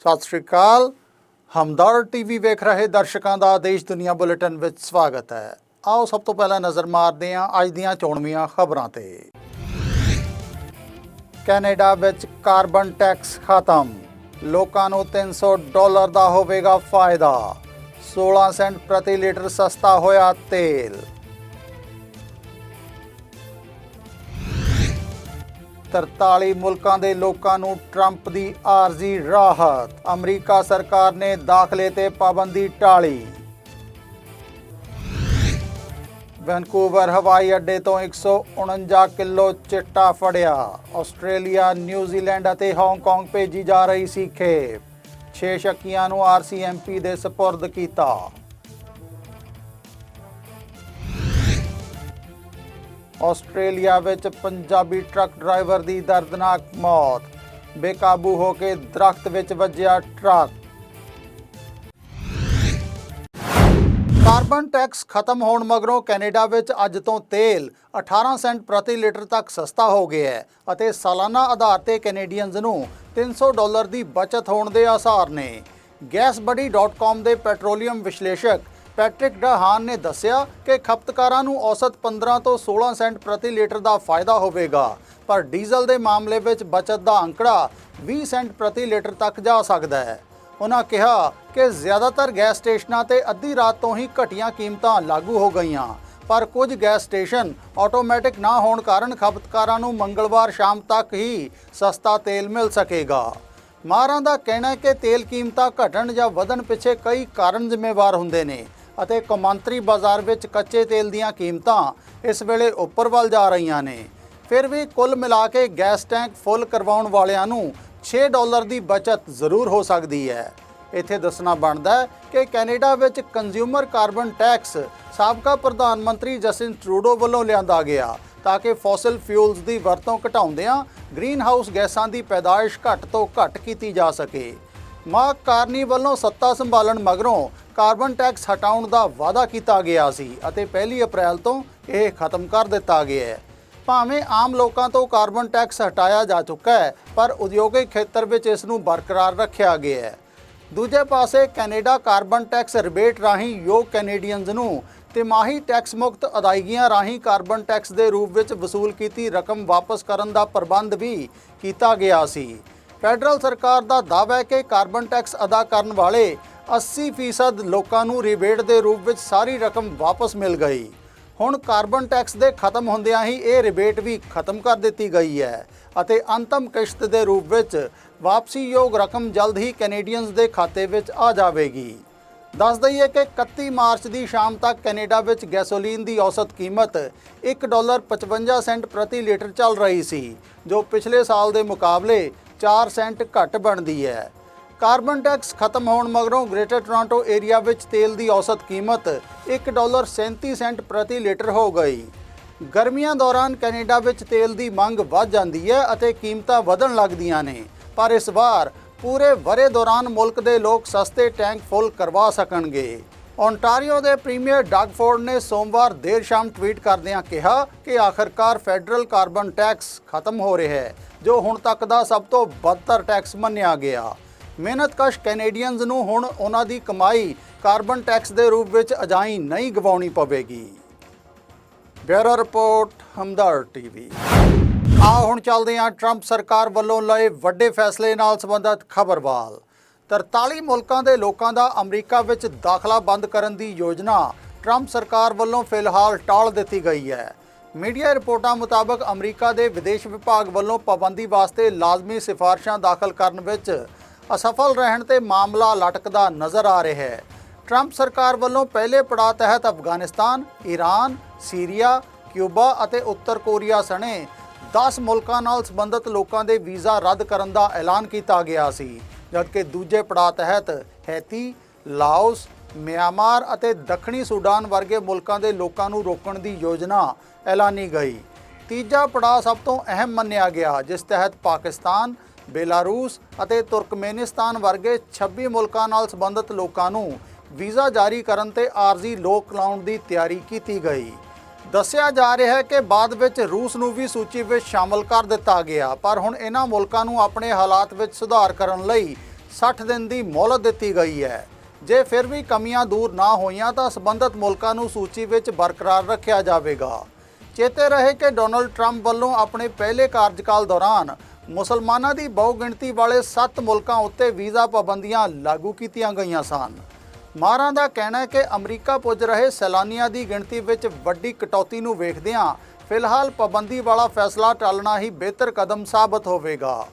ਸਤਿ ਸ਼੍ਰੀ ਅਕਾਲ। ਹਮਦਰ ਟੀਵੀ ਵੇਖ ਰਹੇ ਦਰਸ਼ਕਾਂ ਦਾ ਦੇਸ਼ ਦੁਨੀਆ ਬੁਲੇਟਿਨ ਵਿੱਚ ਸਵਾਗਤ ਹੈ। ਆਓ ਸਭ ਤੋਂ ਪਹਿਲਾਂ ਨਜ਼ਰ ਮਾਰਦੇ ਹਾਂ ਅੱਜ ਦੀਆਂ ਚੋਣਵੀਆਂ ਖਬਰਾਂ ਤੇ। ਕੈਨੇਡਾ ਵਿੱਚ ਕਾਰਬਨ ਟੈਕਸ ਖਤਮ। ਲੋਕਾਂ ਨੂੰ 300 ਡਾਲਰ ਦਾ ਹੋਵੇਗਾ ਫਾਇਦਾ। 16 ਸੈਂਟ ਪ੍ਰਤੀ ਲੀਟਰ ਸਸਤਾ ਹੋਇਆ ਤੇਲ। ਤਰਤਾਲੀ ਮੁਲਕਾਂ ਦੇ ਲੋਕਾਂ ਨੂੰ ਟਰੰਪ ਦੀ ਆਰਜ਼ੀ ਰਾਹਤ। ਅਮਰੀਕਾ ਸਰਕਾਰ ਨੇ ਦਾਖਲੇ ਤੇ ਪਾਬੰਦੀ ਟਾਲੀ। ਵੈਨਕੂਵਰ ਹਵਾਈ ਅੱਡੇ ਤੋਂ 149 ਕਿਲੋ ਚਿੱਟਾ ਫੜਿਆ। ਆਸਟ੍ਰੇਲੀਆ, ਨਿਊਜ਼ੀਲੈਂਡ ਅਤੇ ਹਾਂਗਕਾਂਗ ਭੇਜੀ ਜਾ ਰਹੀ ਸੀ ਖੇਪ। 6 ਸ਼ੱਕੀਆਂ ਨੂੰ ਆਰਸੀਐਮਪੀ ਦੇ ਸਪੁਰਦ ਕੀਤਾ। ਆਸਟ੍ਰੇਲੀਆ ਵਿੱਚ ਪੰਜਾਬੀ ਟਰੱਕ ਡਰਾਈਵਰ ਦੀ ਦਰਦਨਾਕ ਮੌਤ। ਬੇਕਾਬੂ ਹੋ ਕੇ ਦਰਖਤ ਵਿੱਚ ਵੱਜਿਆ ਟਰੱਕ। ਕਾਰਬਨ ਟੈਕਸ ਖਤਮ ਹੋਣ ਮਗਰੋਂ ਕੈਨੇਡਾ ਵਿੱਚ ਅੱਜ ਤੋਂ ਤੇਲ 18 ਸੈਂਟ ਪ੍ਰਤੀ ਲੀਟਰ ਤੱਕ ਸਸਤਾ ਹੋ ਗਿਆ ਹੈ ਅਤੇ ਸਾਲਾਨਾ ਆਧਾਰ ਤੇ ਕੈਨੇਡੀਅਨਜ਼ ਨੂੰ 300 ਡਾਲਰ ਦੀ ਬਚਤ ਹੋਣ ਦੇ ਆਸਾਰ ਨੇ। gasbuddy.com ਦੇ ਪੈਟਰੋਲੀਅਮ ਵਿਸ਼ਲੇਸ਼ਕ ਪੈਟ੍ਰਿਕ ਡਹਾਨ ਨੇ ਦੱਸਿਆ ਕਿ ਖਪਤਕਾਰਾਂ ਨੂੰ ਔਸਤ 15 ਤੋਂ 16 ਸੈਂਟ ਪ੍ਰਤੀ ਲੀਟਰ ਦਾ ਫਾਇਦਾ ਹੋਵੇਗਾ, ਪਰ ਡੀਜ਼ਲ ਦੇ ਮਾਮਲੇ ਵਿੱਚ ਬਚਤ ਦਾ ਅੰਕੜਾ 20 ਸੈਂਟ ਪ੍ਰਤੀ ਲੀਟਰ ਤੱਕ ਜਾ ਸਕਦਾ ਹੈ। ਉਹਨਾਂ ਕਿਹਾ ਕਿ ਜ਼ਿਆਦਾਤਰ ਗੈਸ ਸਟੇਸ਼ਨਾਂ ਤੇ ਅੱਧੀ ਰਾਤ ਤੋਂ ਹੀ ਘਟੀਆਂ ਕੀਮਤਾਂ ਲਾਗੂ ਹੋ ਗਈਆਂ, ਪਰ ਕੁਝ ਗੈਸ ਸਟੇਸ਼ਨ ਆਟੋਮੈਟਿਕ ਨਾ ਹੋਣ ਕਾਰਨ ਖਪਤਕਾਰਾਂ ਨੂੰ ਮੰਗਲਵਾਰ ਸ਼ਾਮ ਤੱਕ ਹੀ ਸਸਤਾ ਤੇਲ ਮਿਲ ਸਕੇਗਾ। ਮਾਹਰਾਂ ਦਾ ਕਹਿਣਾ ਹੈ ਕਿ ਤੇਲ ਕੀਮਤਾਂ ਘਟਣ ਜਾਂ ਵਧਣ ਪਿੱਛੇ ਕਈ ਕਾਰਨ ਜ਼ਿੰਮੇਵਾਰ ਹੁੰਦੇ ਨੇ। ਅਤੇ ਕੌਮਾਂਤਰੀ ਬਾਜ਼ਾਰ ਵਿੱਚ ਕੱਚੇ ਤੇਲ ਦੀਆਂ ਕੀਮਤਾਂ ਇਸ ਵੇਲੇ ਉੱਪਰ ਵੱਲ ਜਾ ਰਹੀਆਂ ਨੇ। ਫਿਰ ਵੀ ਕੁੱਲ ਮਿਲਾ ਕੇ ਗੈਸ ਟੈਂਕ ਫੁੱਲ ਕਰਵਾਉਣ ਵਾਲਿਆਂ ਨੂੰ 6 ਡਾਲਰ ਦੀ ਬਚਤ ਜ਼ਰੂਰ ਹੋ ਸਕਦੀ ਹੈ। ਇੱਥੇ ਦੱਸਣਾ ਬਣਦਾ ਹੈ ਕਿ ਕੈਨੇਡਾ ਵਿੱਚ ਕੰਜ਼ਿਊਮਰ ਕਾਰਬਨ ਟੈਕਸ ਸਾਬਕਾ ਪ੍ਰਧਾਨ ਮੰਤਰੀ ਜਸਟਿਨ ਟਰੂਡੋ ਵੱਲੋਂ ਲਿਆਂਦਾ ਗਿਆ ਤਾਂ ਕਿ ਫੋਸਿਲ ਫਿਊਲਸ ਦੀ ਵਰਤੋਂ ਘਟਾਉਂਦਿਆਂ ਗ੍ਰੀਨ ਹਾਊਸ ਗੈਸਾਂ ਦੀ ਪੈਦਾਇਸ਼ ਘੱਟ ਤੋਂ ਘੱਟ ਕੀਤੀ ਜਾ ਸਕੇ। ਮਾਂ ਕਾਰਨੀ ਵੱਲੋਂ ਸੱਤਾ ਸੰਭਾਲਣ ਮਗਰੋਂ ਕਾਰਬਨ ਟੈਕਸ ਹਟਾਉਣ ਦਾ ਵਾਅਦਾ ਕੀਤਾ ਗਿਆ ਸੀ ਅਤੇ 1 ਅਪ੍ਰੈਲ ਤੋਂ ਇਹ ਖਤਮ ਕਰ ਦਿੱਤਾ ਗਿਆ ਹੈ। ਭਾਵੇਂ ਆਮ ਲੋਕਾਂ ਤੋਂ ਕਾਰਬਨ ਟੈਕਸ ਹਟਾਇਆ ਜਾ ਚੁੱਕਾ ਹੈ, ਪਰ ਉਦਯੋਗਿਕ ਖੇਤਰ ਵਿੱਚ ਇਸ ਨੂੰ ਬਰਕਰਾਰ ਰੱਖਿਆ ਗਿਆ ਹੈ। ਦੂਜੇ ਪਾਸੇ ਕੈਨੇਡਾ ਕਾਰਬਨ ਟੈਕਸ ਰਿਬੇਟ ਰਾਹੀਂ ਯੋਗ ਕੈਨੇਡੀਅਨਜ਼ ਨੂੰ ਤਿਮਾਹੀ ਟੈਕਸ ਮੁਕਤ ਅਦਾਇਗੀਆਂ ਰਾਹੀਂ ਕਾਰਬਨ ਟੈਕਸ ਦੇ ਰੂਪ ਵਿੱਚ ਵਸੂਲ ਕੀਤੀ ਰਕਮ ਵਾਪਸ ਕਰਨ ਦਾ ਪ੍ਰਬੰਧ ਵੀ ਕੀਤਾ ਗਿਆ ਸੀ। ਫੈਡਰਲ ਸਰਕਾਰ ਦਾ ਦਾਅਵਾ ਹੈ ਕਿ ਕਾਰਬਨ ਟੈਕਸ ਅਦਾ ਕਰਨ ਵਾਲੇ 80% ਲੋਕਾਂ ਨੂੰ ਰਿਬੇਟ ਦੇ ਰੂਪ ਵਿੱਚ ਸਾਰੀ ਰਕਮ ਵਾਪਸ ਮਿਲ ਗਈ। ਹੁਣ ਕਾਰਬਨ ਟੈਕਸ ਦੇ ਖਤਮ ਹੁੰਦਿਆਂ ਹੀ ਇਹ ਰਿਬੇਟ ਵੀ ਖਤਮ ਕਰ ਦਿੱਤੀ ਗਈ ਹੈ ਅਤੇ ਅੰਤਮ ਕਿਸ਼ਤ ਦੇ ਰੂਪ ਵਿੱਚ ਵਾਪਸੀਯੋਗ ਰਕਮ ਜਲਦ ਹੀ ਕੈਨੇਡੀਅਨਸ ਦੇ ਖਾਤੇ ਵਿੱਚ ਆ ਜਾਵੇਗੀ। ਦੱਸ ਦਈਏ ਕਿ 31 ਮਾਰਚ ਦੀ ਸ਼ਾਮ ਤੱਕ ਕੈਨੇਡਾ ਵਿੱਚ ਗੈਸੋਲੀਨ ਦੀ ਔਸਤ ਕੀਮਤ 1 ਡਾਲਰ 55 ਸੈਂਟ ਪ੍ਰਤੀ ਲੀਟਰ ਚੱਲ ਰਹੀ ਸੀ, ਜੋ ਪਿਛਲੇ ਸਾਲ ਦੇ ਮੁਕਾਬਲੇ 4 ਸੈਂਟ ਘੱਟ ਬਣਦੀ ਹੈ। ਕਾਰਬਨ ਟੈਕਸ ਖਤਮ ਹੋਣ ਮਗਰੋਂ ਗ੍ਰੇਟਰ ਟੋਰਾਂਟੋ ਏਰੀਆ ਵਿੱਚ ਤੇਲ ਦੀ ਔਸਤ ਕੀਮਤ 1 ਡਾਲਰ 37 ਸੈਂਟ ਪ੍ਰਤੀ ਲੀਟਰ ਹੋ ਗਈ। ਗਰਮੀਆਂ ਦੌਰਾਨ ਕੈਨੇਡਾ ਵਿੱਚ ਤੇਲ ਦੀ ਮੰਗ ਵੱਧ ਜਾਂਦੀ ਹੈ ਅਤੇ ਕੀਮਤਾਂ ਵਧਣ ਲੱਗਦੀਆਂ ਨੇ। ਪਰ ਇਸ ਵਾਰ ਪੂਰੇ ਵਰੇ ਦੌਰਾਨ ਮੁਲਕ ਦੇ ਲੋਕ ਸਸਤੇ ਟੈਂਕ ਫੁੱਲ ਕਰਵਾ ਸਕਣਗੇ। ਓਨਟਾਰੀਓ ਦੇ ਪ੍ਰੀਮੀਅਰ ਡਾਗ ਫੋਰਡ ਨੇ ਸੋਮਵਾਰ ਦੇਰ ਸ਼ਾਮ ਟਵੀਟ ਕਰਦਿਆਂ ਕਿਹਾ ਕਿ ਆਖਰਕਾਰ ਫੈਡਰਲ ਕਾਰਬਨ ਟੈਕਸ ਖਤਮ ਹੋ ਰਿਹਾ ਹੈ, ਜੋ ਹੁਣ ਤੱਕ ਦਾ ਸਭ ਤੋਂ ਬਦਤਰ ਟੈਕਸ ਮੰਨਿਆ ਗਿਆ। ਮਿਹਨਤਕਸ਼ ਕੈਨੇਡੀਅਨਜ਼ ਨੂੰ ਹੁਣ ਉਹਨਾਂ ਦੀ ਕਮਾਈ ਕਾਰਬਨ ਟੈਕਸ ਦੇ ਰੂਪ ਵਿੱਚ ਅਜਾਈ ਨਹੀਂ ਗਵਾਉਣੀ ਪਵੇਗੀ। Bureau report Hamdard TV. ਆ ਹੁਣ ਚੱਲਦੇ ਹਾਂ ਟਰੰਪ ਸਰਕਾਰ ਵੱਲੋਂ ਲਏ ਵੱਡੇ ਫੈਸਲੇ ਨਾਲ ਸੰਬੰਧਿਤ ਖਬਰਵਾਲ। 43 ਮੁਲਕਾਂ ਦੇ ਲੋਕਾਂ ਦਾ ਅਮਰੀਕਾ ਵਿੱਚ ਦਾਖਲਾ ਬੰਦ ਕਰਨ ਦੀ ਯੋਜਨਾ ਟਰੰਪ ਸਰਕਾਰ ਵੱਲੋਂ ਫਿਲਹਾਲ ਟਾਲ ਦਿੱਤੀ ਗਈ ਹੈ। ਮੀਡੀਆ ਰਿਪੋਰਟਾਂ ਮੁਤਾਬਕ ਅਮਰੀਕਾ ਦੇ ਵਿਦੇਸ਼ ਵਿਭਾਗ ਵੱਲੋਂ ਪਾਬੰਦੀ ਵਾਸਤੇ ਲਾਜ਼ਮੀ ਸਿਫਾਰਸ਼ਾਂ ਦਾਖਲ ਕਰਨ ਵਿੱਚ ਅਸਫਲ ਰਹਿਣ ਤੇ ਮਾਮਲਾ ਲਟਕਦਾ ਨਜ਼ਰ ਆ ਰਿਹਾ ਹੈ। ਟਰੰਪ ਸਰਕਾਰ ਵੱਲੋਂ ਪਹਿਲੇ ਪੜਾਅ ਤਹਿਤ ਅਫਗਾਨਿਸਤਾਨ, ਈਰਾਨ, ਸੀਰੀਆ, ਕਿਊਬਾ ਅਤੇ ਉੱਤਰ ਕੋਰੀਆ ਸਣੇ 10 ਮੁਲਕਾਂ ਨਾਲ ਸੰਬੰਧਿਤ ਲੋਕਾਂ ਦੇ ਵੀਜ਼ਾ ਰੱਦ ਕਰਨ ਦਾ ਐਲਾਨ ਕੀਤਾ ਗਿਆ ਸੀ। ਜਦਕਿ ਦੂਜੇ ਪੜਾਅ ਤਹਿਤ ਹੈਤੀ, ਲਾਓਸ, ਮਿਆਂਮਾਰ ਅਤੇ ਦੱਖਣੀ ਸੂਡਾਨ ਵਰਗੇ ਮੁਲਕਾਂ ਦੇ ਲੋਕਾਂ ਨੂੰ ਰੋਕਣ ਦੀ ਯੋਜਨਾ ਐਲਾਨੀ ਗਈ। ਤੀਜਾ ਪੜਾਅ ਸਭ ਤੋਂ ਅਹਿਮ ਮੰਨਿਆ ਗਿਆ ਜਿਸ ਤਹਿਤ ਪਾਕਿਸਤਾਨ ਬੇਲਾਰੂਸ ਅਤੇ ਤੁਰਕਮੇਨਿਸਤਾਨ ਵਰਗੇ 26 ਮੁਲਕਾਂ ਨਾਲ ਸੰਬੰਧਿਤ ਲੋਕਾਂ ਨੂੰ ਵੀਜ਼ਾ ਜਾਰੀ ਕਰਨ ਤੇ ਆਰਜ਼ੀ ਲੋਕ ਲਾਉਣ ਦੀ ਤਿਆਰੀ ਕੀਤੀ ਗਈ। ਦੱਸਿਆ ਜਾ ਰਿਹਾ ਹੈ ਕਿ ਬਾਅਦ ਵਿੱਚ ਰੂਸ ਨੂੰ ਵੀ ਸੂਚੀ ਵਿੱਚ ਸ਼ਾਮਲ ਕਰ ਦਿੱਤਾ ਗਿਆ, ਪਰ ਹੁਣ ਇਹਨਾਂ ਮੁਲਕਾਂ ਨੂੰ ਆਪਣੇ ਹਾਲਾਤ ਵਿੱਚ ਸੁਧਾਰ ਕਰਨ ਲਈ 60 ਦਿਨ ਦੀ ਮੌਲਤ ਦਿੱਤੀ ਗਈ ਹੈ। ਜੇ ਫਿਰ ਵੀ ਕਮੀਆਂ ਦੂਰ ਨਾ ਹੋਈਆਂ ਤਾਂ ਸਬੰਧਤ ਮੁਲਕਾਂ ਨੂੰ ਸੂਚੀ ਵਿੱਚ ਬਰਕਰਾਰ ਰੱਖਿਆ ਜਾਵੇਗਾ। ਚੇਤੇ ਰਹੇ ਕਿ ਡੋਨਲਡ ਟਰੰਪ ਵੱਲੋਂ ਆਪਣੇ ਪਹਿਲੇ ਕਾਰਜਕਾਲ ਦੌਰਾਨ ਮੁਸਲਮਾਨਾਂ ਦੀ ਬਹੁਗਿਣਤੀ ਵਾਲੇ 7 ਮੁਲਕਾਂ ਉੱਤੇ ਵੀਜ਼ਾ ਪਾਬੰਦੀਆਂ ਲਾਗੂ ਕੀਤੀਆਂ ਗਈਆਂ ਸਨ। ਮਾਰਾਂ ਦਾ ਕਹਿਣਾ ਹੈ ਕਿ ਅਮਰੀਕਾ ਪੁੱਜ ਰਹੇ ਸੈਲਾਨੀਆਂ ਦੀ ਗਿਣਤੀ ਵਿੱਚ ਵੱਡੀ ਕਟੌਤੀ ਨੂੰ ਵੇਖਦਿਆਂ ਫਿਲਹਾਲ ਪਾਬੰਦੀ ਵਾਲਾ ਫੈਸਲਾ ਟਾਲਣਾ ਹੀ ਬਿਹਤਰ ਕਦਮ ਸਾਬਤ ਹੋਵੇਗਾ।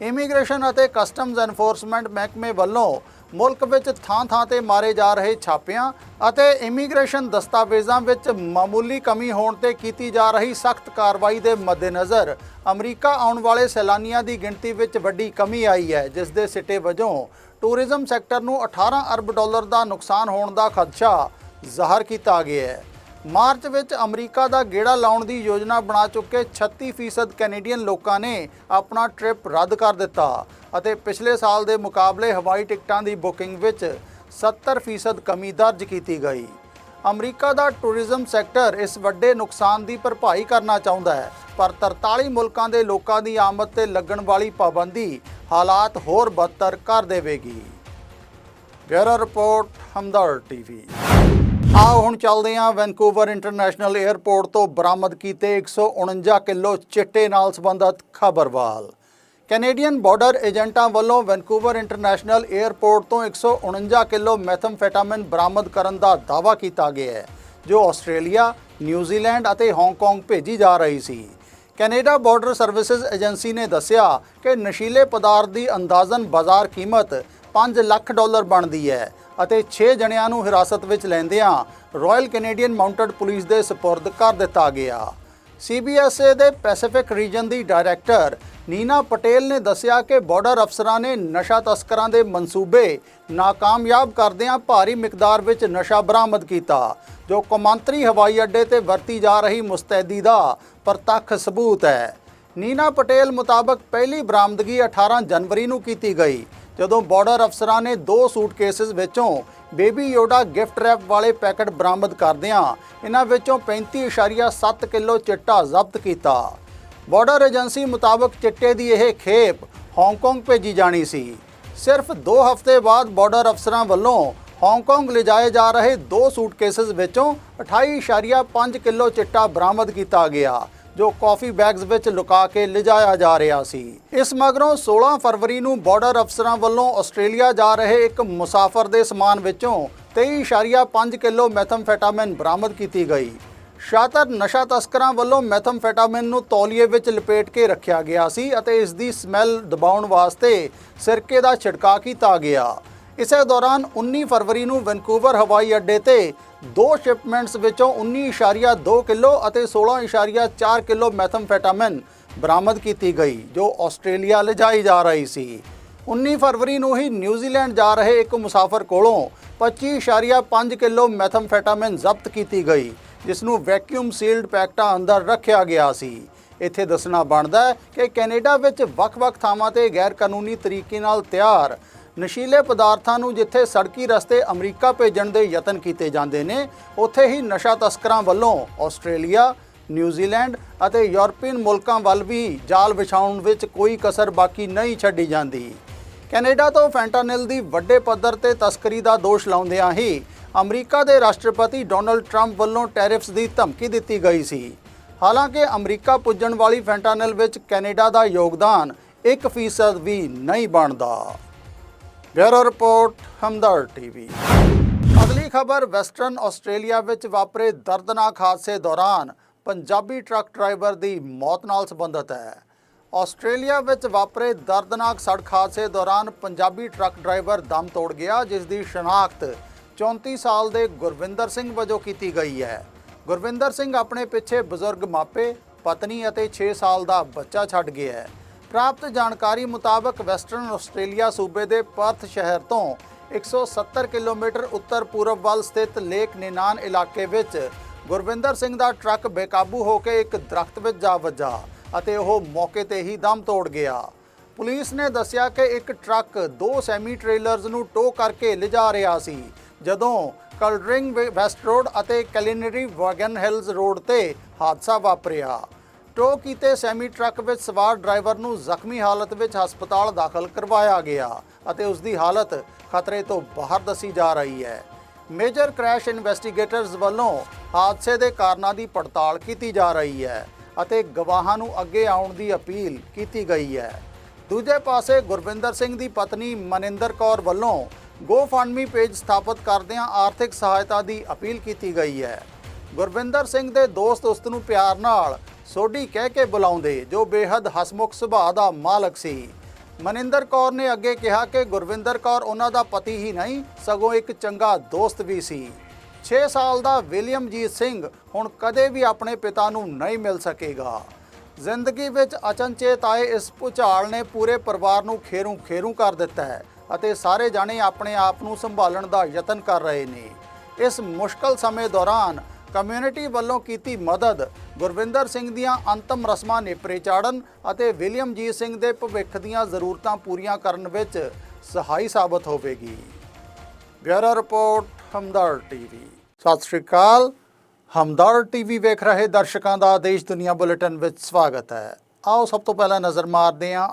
ਇਮੀਗ੍ਰੇਸ਼ਨ ਅਤੇ ਕਸਟਮਜ਼ ਐਨਫੋਰਸਮੈਂਟ ਮਹਿਕਮੇ ਵੱਲੋਂ ਮੁਲਕ ਵਿੱਚ ਥਾਂ-ਥਾਂ ਤੇ ਮਾਰੇ ਜਾ ਰਹੇ ਛਾਪਿਆਂ ਅਤੇ ਇਮੀਗ੍ਰੇਸ਼ਨ ਦਸਤਾਵੇਜ਼ਾਂ ਵਿੱਚ ਮਾਮੂਲੀ ਕਮੀ ਹੋਣ ਤੇ ਕੀਤੀ ਜਾ ਰਹੀ ਸਖਤ ਕਾਰਵਾਈ ਦੇ ਮੱਦੇਨਜ਼ਰ ਅਮਰੀਕਾ ਆਉਣ ਵਾਲੇ ਸੈਲਾਨੀਆਂ ਦੀ ਗਿਣਤੀ ਵਿੱਚ ਵੱਡੀ ਕਮੀ ਆਈ ਹੈ, ਜਿਸ ਦੇ ਸਿੱਟੇ ਵਜੋਂ ਟੂਰਿਜ਼ਮ ਸੈਕਟਰ ਨੂੰ 18 ਅਰਬ ਡਾਲਰ ਦਾ ਨੁਕਸਾਨ ਹੋਣ ਦਾ ਖਦਸ਼ਾ ਜ਼ਾਹਰ ਕੀਤਾ ਗਿਆ ਹੈ। ਮਾਰਚ ਵਿੱਚ ਅਮਰੀਕਾ ਦਾ ਗੇੜਾ ਲਾਉਣ ਦੀ ਯੋਜਨਾ ਬਣਾ ਚੁੱਕੇ 36% ਕੈਨੇਡੀਅਨ ਲੋਕਾਂ ਨੇ ਆਪਣਾ ਟ੍ਰਿਪ ਰੱਦ ਕਰ ਦਿੱਤਾ ਅਤੇ ਪਿਛਲੇ ਸਾਲ ਦੇ ਮੁਕਾਬਲੇ ਹਵਾਈ ਟਿਕਟਾਂ ਦੀ ਬੁਕਿੰਗ ਵਿੱਚ 70% ਕਮੀ ਦਰਜ ਕੀਤੀ ਗਈ। ਅਮਰੀਕਾ ਦਾ ਟੂਰਿਜ਼ਮ ਸੈਕਟਰ ਇਸ ਵੱਡੇ ਨੁਕਸਾਨ ਦੀ ਭਰਪਾਈ ਕਰਨਾ ਚਾਹੁੰਦਾ ਹੈ, ਪਰ 43 ਮੁਲਕਾਂ ਦੇ ਲੋਕਾਂ ਦੀ ਆਮਦ ਤੇ ਲੱਗਣ ਵਾਲੀ ਪਾਬੰਦੀ ਹਾਲਾਤ ਹੋਰ ਬਦਤਰ ਕਰ ਦੇਵੇਗੀ। Bureau report Hamdard TV. ਆਓ ਹੁਣ ਚੱਲਦੇ ਹਾਂ ਵੈਨਕੂਵਰ ਇੰਟਰਨੈਸ਼ਨਲ 에ਅਰਪੋਰਟ ਤੋਂ ਬਰਾਮਦ ਕੀਤੇ 149 ਕਿਲੋ ਚਿੱਟੇ ਨਾਲ ਸੰਬੰਧਿਤ ਖਬਰਵਾਲ। ਕੈਨੇਡੀਅਨ ਬਾਰਡਰ ਏਜੰਟਾਂ ਵੱਲੋਂ ਵੈਨਕੂਵਰ ਇੰਟਰਨੈਸ਼ਨਲ 에ਅਰਪੋਰਟ ਤੋਂ 149 ਕਿਲੋ ਮੈਥਮਫੈਟਾਮਿਨ ਬਰਾਮਦ ਕਰਨ ਦਾ ਦਾਅਵਾ ਕੀਤਾ ਗਿਆ ਹੈ, ਜੋ ਆਸਟ੍ਰੇਲੀਆ, ਨਿਊਜ਼ੀਲੈਂਡ ਅਤੇ ਹਾਂਗਕਾਂਗ ਭੇਜੀ ਜਾ ਰਹੀ ਸੀ। ਕੈਨੇਡਾ ਬਾਰਡਰ ਸਰਵਿਸਿਜ਼ ਏਜੰਸੀ ਨੇ ਦੱਸਿਆ ਕਿ ਨਸ਼ੀਲੇ ਪਦਾਰਥ ਦੀ ਅੰਦਾਜ਼ਨ ਬਾਜ਼ਾਰ ਕੀਮਤ 5 ਲੱਖ ਡਾਲਰ ਬਣਦੀ ਹੈ ਅਤੇ 6 ਜਣਿਆਂ ਨੂੰ ਹਿਰਾਸਤ ਵਿੱਚ ਲੈਂਦਿਆਂ ਰਾਇਲ ਕੈਨੇਡੀਅਨ ਮਾਊਂਟਡ ਪੁਲਿਸ ਦੇ ਸਪੁਰਦ ਕਰ ਦਿੱਤਾ ਗਿਆ। ਸੀਬੀਐਸਏ ਦੇ ਪੈਸੀਫਿਕ ਰੀਜਨ ਦੀ ਡਾਇਰੈਕਟਰ ਨੀਨਾ ਪਟੇਲ ਨੇ ਦੱਸਿਆ ਕਿ ਬਾਰਡਰ ਅਫਸਰਾਂ ਨੇ ਨਸ਼ਾ ਤਸਕਰਾਂ ਦੇ ਮਨਸੂਬੇ ਨਾਕਾਮਯਾਬ ਕਰਦਿਆਂ ਭਾਰੀ ਮਿਕਦਾਰ ਵਿੱਚ ਨਸ਼ਾ ਬਰਾਮਦ ਕੀਤਾ, ਜੋ ਕੌਮਾਂਤਰੀ ਹਵਾਈ ਅੱਡੇ ਤੇ ਵਰਤੀ ਜਾ ਰਹੀ ਮੁਸਤੈਦੀ ਦਾ ਪ੍ਰਤੱਖ ਸਬੂਤ ਹੈ। ਨੀਨਾ ਪਟੇਲ ਮੁਤਾਬਕ ਪਹਿਲੀ ਬਰਾਮਦਗੀ 18 ਜਨਵਰੀ ਨੂੰ ਕੀਤੀ ਗਈ, ਜਦੋਂ ਬਾਰਡਰ ਅਫਸਰਾਂ ਨੇ ਦੋ ਸੂਟਕੇਸਿਸ ਵਿੱਚੋਂ ਬੇਬੀ ਯੋਡਾ ਗਿਫਟ ਰੈਪ ਵਾਲੇ ਪੈਕਟ ਬਰਾਮਦ ਕਰਦਿਆਂ ਇਹਨਾਂ ਵਿੱਚੋਂ 35.7 ਕਿਲੋ ਚਿੱਟਾ ਜ਼ਬਤ ਕੀਤਾ। ਬਾਰਡਰ ਏਜੰਸੀ ਮੁਤਾਬਕ ਚਿੱਟੇ ਦੀ ਇਹ ਖੇਪ ਹਾਂਗਕਾਂਗ ਭੇਜੀ ਜਾਣੀ ਸੀ। ਸਿਰਫ 2 ਹਫ਼ਤੇ ਬਾਅਦ ਬਾਰਡਰ ਅਫਸਰਾਂ ਵੱਲੋਂ ਹਾਂਗਕਾਂਗ ਲਿਜਾਏ ਜਾ ਰਹੇ ਦੋ ਸੂਟਕੇਸਿਸ ਵਿੱਚੋਂ 28.5 ਕਿਲੋ ਚਿੱਟਾ ਬਰਾਮਦ ਕੀਤਾ ਗਿਆ, ਜੋ ਕਾਫੀ ਬੈਗਸ ਵਿੱਚ ਲੁਕਾ ਕੇ ਲਿਜਾਇਆ ਜਾ ਰਿਹਾ ਸੀ। ਇਸ ਮਗਰੋਂ 16 ਫਰਵਰੀ ਨੂੰ ਬਾਰਡਰ ਅਫਸਰਾਂ ਵੱਲੋਂ ਆਸਟ੍ਰੇਲੀਆ ਜਾ ਰਹੇ ਇੱਕ ਮੁਸਾਫਰ ਦੇ ਸਮਾਨ ਵਿੱਚੋਂ 23.5 ਕਿਲੋ ਮੈਥਮਫੈਟਾਮਿਨ ਬਰਾਮਦ ਕੀਤੀ ਗਈ। ਸ਼ਾਤਰ ਨਸ਼ਾ ਤਸਕਰਾਂ ਵੱਲੋਂ ਮੈਥਮਫੈਟਾਮਿਨ ਨੂੰ ਤੌਲੀਏ ਵਿੱਚ ਲਪੇਟ ਕੇ ਰੱਖਿਆ ਗਿਆ ਸੀ ਅਤੇ ਇਸ ਦੀ ਸਮੈਲ ਦਬਾਉਣ ਵਾਸਤੇ ਸਿਰਕੇ ਦਾ ਛਿੜਕਾਅ ਕੀਤਾ ਗਿਆ। ਇਸੇ ਦੌਰਾਨ 19 ਫਰਵਰੀ ਨੂੰ ਵੈਨਕੂਵਰ ਹਵਾਈ ਅੱਡੇ ਤੇ ਦੋ ਸ਼ਿਪਮੈਂਟਸ ਵਿੱਚੋਂ 19.2 ਕਿਲੋ ਅਤੇ 16.4 ਕਿਲੋ ਮੈਥਮਫੈਟਾਮਿਨ ਬਰਾਮਦ ਕੀਤੀ ਗਈ, ਜੋ ਆਸਟ੍ਰੇਲੀਆ ਲਿਜਾਈ ਜਾ ਰਹੀ ਸੀ। 19 ਫਰਵਰੀ ਨੂੰ ਹੀ ਨਿਊਜ਼ੀਲੈਂਡ ਜਾ ਰਹੇ ਇੱਕ ਮੁਸਾਫਰ ਕੋਲੋਂ 25.5 ਕਿਲੋ ਮੈਥਮਫੈਟਾਮਿਨ ਜ਼ਬਤ ਕੀਤੀ ਗਈ। ਜਿਸ ਨੂੰ ਵੈਕਿਊਮ ਸੀਲਡ ਪੈਕਟਾਂ ਅੰਦਰ ਰੱਖਿਆ ਗਿਆ ਸੀ। ਇੱਥੇ ਦੱਸਣਾ ਬਣਦਾ ਹੈ ਕਿ ਕੈਨੇਡਾ ਵਿੱਚ ਵੱਖ-ਵੱਖ ਥਾਵਾਂ ਤੇ ਗੈਰ ਕਾਨੂੰਨੀ ਤਰੀਕੇ ਨਾਲ ਤਿਆਰ ਨਸ਼ੀਲੇ ਪਦਾਰਥਾਂ ਨੂੰ ਜਿੱਥੇ ਸੜਕੀ ਰਸਤੇ ਅਮਰੀਕਾ ਭੇਜਣ ਦੇ ਯਤਨ ਕੀਤੇ ਜਾਂਦੇ ਨੇ, ਉੱਥੇ ਹੀ ਨਸ਼ਾ ਤਸਕਰਾਂ ਵੱਲੋਂ ਆਸਟ੍ਰੇਲੀਆ, ਨਿਊਜ਼ੀਲੈਂਡ ਅਤੇ ਯੂਰਪੀਅਨ ਮੁਲਕਾਂ ਵੱਲ ਵੀ ਜਾਲ ਵਿਛਾਉਣ ਵਿੱਚ ਕੋਈ ਕਸਰ ਬਾਕੀ ਨਹੀਂ ਛੱਡੀ ਜਾਂਦੀ। ਕੈਨੇਡਾ ਤੋਂ ਫੈਂਟਾਨਿਲ ਦੀ ਵੱਡੇ ਪੱਧਰ ਤੇ ਤਸਕਰੀ ਦਾ ਦੋਸ਼ ਲਾਉਂਦਿਆਂ ਹੀ ਅਮਰੀਕਾ ਦੇ ਰਾਸ਼ਟਰਪਤੀ ਡੋਨਲਡ ਟਰੰਪ ਵੱਲੋਂ ਟੈਰਿਫਸ ਦੀ ਧਮਕੀ ਦਿੱਤੀ ਗਈ ਸੀ। ਹਾਲਾਂਕਿ ਅਮਰੀਕਾ ਪੁੱਜਣ ਵਾਲੀ ਫੈਂਟਾਨਲ ਵਿੱਚ ਕੈਨੇਡਾ ਦਾ ਯੋਗਦਾਨ 1% ਵੀ ਨਹੀਂ ਬਣਦਾ। Bureau report Hamdard TV. ਅਗਲੀ ਖਬਰ, ਵੈਸਟਰਨ ਆਸਟ੍ਰੇਲੀਆ ਵਿੱਚ ਵਾਪਰੇ ਦਰਦਨਾਕ ਹਾਦਸੇ ਦੌਰਾਨ ਪੰਜਾਬੀ ਟਰੱਕ ਡਰਾਈਵਰ ਦੀ ਮੌਤ ਨਾਲ ਸੰਬੰਧਿਤ ਹੈ। ਆਸਟ੍ਰੇਲੀਆ ਵਿੱਚ ਵਾਪਰੇ ਦਰਦਨਾਕ ਸੜਕ ਹਾਦਸੇ ਦੌਰਾਨ ਪੰਜਾਬੀ ਟਰੱਕ ਡਰਾਈਵਰ ਦਮ ਤੋੜ ਗਿਆ, ਜਿਸ ਦੀ ਸ਼ਨਾਖਤ 34 ਸਾਲ ਦੇ ਗੁਰਵਿੰਦਰ ਸਿੰਘ ਵਜੋਂ ਕੀਤੀ ਗਈ ਹੈ। ਗੁਰਵਿੰਦਰ ਸਿੰਘ ਆਪਣੇ ਪਿੱਛੇ ਬਜ਼ੁਰਗ ਮਾਪੇ, ਪਤਨੀ ਅਤੇ 6 ਸਾਲ ਦਾ ਬੱਚਾ ਛੱਡ ਗਿਆ ਹੈ। ਪ੍ਰਾਪਤ ਜਾਣਕਾਰੀ ਮੁਤਾਬਕ ਵੈਸਟਰਨ ਆਸਟ੍ਰੇਲੀਆ ਸੂਬੇ ਦੇ ਪਰਥ ਸ਼ਹਿਰ ਤੋਂ 170 ਕਿਲੋਮੀਟਰ ਉੱਤਰ ਪੂਰਬ ਵੱਲ ਸਥਿਤ ਲੇਕ ਨਿਨਾਨ ਇਲਾਕੇ ਵਿੱਚ ਗੁਰਵਿੰਦਰ ਸਿੰਘ ਦਾ ਟਰੱਕ ਬੇਕਾਬੂ ਹੋ ਕੇ ਇੱਕ ਦਰਖਤ ਵਿੱਚ ਜਾ ਵੱਜਾ ਅਤੇ ਉਹ ਮੌਕੇ ਤੇ ਹੀ ਦਮ ਤੋੜ ਗਿਆ। ਪੁਲਿਸ ਨੇ ਦੱਸਿਆ ਕਿ ਇੱਕ ਟਰੱਕ ਦੋ ਸੈਮੀ ਟ੍ਰੇਲਰਸ ਨੂੰ ਟੋ ਕਰਕੇ ਲਿਜਾ ਰਿਹਾ ਸੀ। ਜਦੋਂ ਕਲਡਰਿੰਗ ਵੈਸਟ ਰੋਡ ਅਤੇ ਕੈਲੀਨਰੀ ਵੈਗਨ ਹਿਲਸ ਰੋਡ ਤੇ ਹਾਦਸਾ ਵਾਪਰਿਆ। ਟੋ ਕੀਤੇ ਸੈਮੀ ਟਰੱਕ ਵਿੱਚ ਸਵਾਰ ਡਰਾਈਵਰ ਨੂੰ ਜ਼ਖਮੀ ਹਾਲਤ ਵਿੱਚ ਹਸਪਤਾਲ ਦਾਖਲ ਕਰਵਾਇਆ ਗਿਆ ਅਤੇ ਉਸ ਦੀ ਹਾਲਤ ਖਤਰੇ ਤੋਂ ਬਾਹਰ ਦੱਸੀ ਜਾ ਰਹੀ ਹੈ। ਮੇਜਰ ਕ੍ਰੈਸ਼ ਇਨਵੈਸਟੀਗੇਟਰਸ ਵੱਲੋਂ ਹਾਦਸੇ ਦੇ ਕਾਰਨਾਂ ਦੀ ਪੜਤਾਲ ਕੀਤੀ ਜਾ ਰਹੀ ਹੈ ਅਤੇ ਗਵਾਹਾਂ ਨੂੰ ਅੱਗੇ ਆਉਣ ਦੀ ਅਪੀਲ ਕੀਤੀ ਗਈ ਹੈ। ਦੂਜੇ ਪਾਸੇ ਗੁਰਵਿੰਦਰ ਸਿੰਘ ਦੀ ਪਤਨੀ ਮਨਿੰਦਰ ਕੌਰ ਵੱਲੋਂ ਗੋਫੰਡਮੀ ਪੇਜ ਸਥਾਪਿਤ ਕਰਦਿਆਂ ਆਰਥਿਕ ਸਹਾਇਤਾ ਦੀ ਅਪੀਲ ਕੀਤੀ ਗਈ ਹੈ। ਗੁਰਵਿੰਦਰ ਸਿੰਘ ਦੇ ਦੋਸਤ ਉਸ ਨੂੰ ਪਿਆਰ ਨਾਲ ਸੋਢੀ ਕਹਿ ਕੇ ਬੁਲਾਉਂਦੇ, ਜੋ ਬੇਹੱਦ ਹਸਮੁਖ ਸੁਭਾਅ ਦਾ ਮਾਲਕ ਸੀ। ਮਨਿੰਦਰ ਕੌਰ ਨੇ ਅੱਗੇ ਕਿਹਾ ਕਿ ਗੁਰਵਿੰਦਰ ਕੌਰ ਉਹਨਾਂ ਦਾ ਪਤੀ ਹੀ ਨਹੀਂ, ਸਗੋਂ ਇੱਕ ਚੰਗਾ ਦੋਸਤ ਵੀ ਸੀ। 6 ਸਾਲ ਦਾ ਵਿਲੀਅਮਜੀਤ ਸਿੰਘ ਹੁਣ ਕਦੇ ਵੀ ਆਪਣੇ ਪਿਤਾ ਨੂੰ ਨਹੀਂ ਮਿਲ ਸਕੇਗਾ। ਜ਼ਿੰਦਗੀ ਵਿੱਚ ਅਚਨਚੇਤ ਆਏ ਇਸ ਭੁਚਾਲ ਨੇ ਪੂਰੇ ਪਰਿਵਾਰ ਨੂੰ ਖੇਰੂ ਖੇਰੂ ਕਰ ਦਿੱਤਾ ਹੈ। ਅਤੇ ਸਾਰੇ ਜਾਣੇ ਆਪਣੇ ਆਪ ਨੂੰ ਸੰਭਾਲਣ ਦਾ ਯਤਨ ਕਰ ਰਹੇ ਨੇ। ਇਸ ਮੁਸ਼ਕਲ ਸਮੇਂ ਦੌਰਾਨ ਕਮਿਊਨਿਟੀ ਵੱਲੋਂ ਕੀਤੀ ਮਦਦ ਗੁਰਵਿੰਦਰ ਸਿੰਘ ਦੀਆਂ ਅੰਤਮ ਰਸਮਾਂ ਨੇਪਰੇ ਚਾੜਨ ਅਤੇ ਵਿਲੀਅਮਜੀਤ ਸਿੰਘ ਦੇ ਭਵਿੱਖ ਦੀਆਂ ਜ਼ਰੂਰਤਾਂ ਪੂਰੀਆਂ ਕਰਨ ਵਿੱਚ ਸਹਾਈ ਸਾਬਤ ਹੋਵੇਗੀ। Bureau report Hamdard TV. ਸਤਿ ਸ਼੍ਰੀ ਅਕਾਲ। ਹਮਦਰ ਟੀਵੀ ਵੇਖ ਰਹੇ ਦਰਸ਼ਕਾਂ ਦਾ ਦੇਸ਼ ਦੁਨੀਆ ਬੁਲੇਟਿਨ ਵਿੱਚ ਸਵਾਗਤ ਹੈ। ਆਓ ਸਭ ਤੋਂ ਪਹਿਲਾਂ ਨਜ਼ਰ ਮਾਰਦੇ ਹਾਂ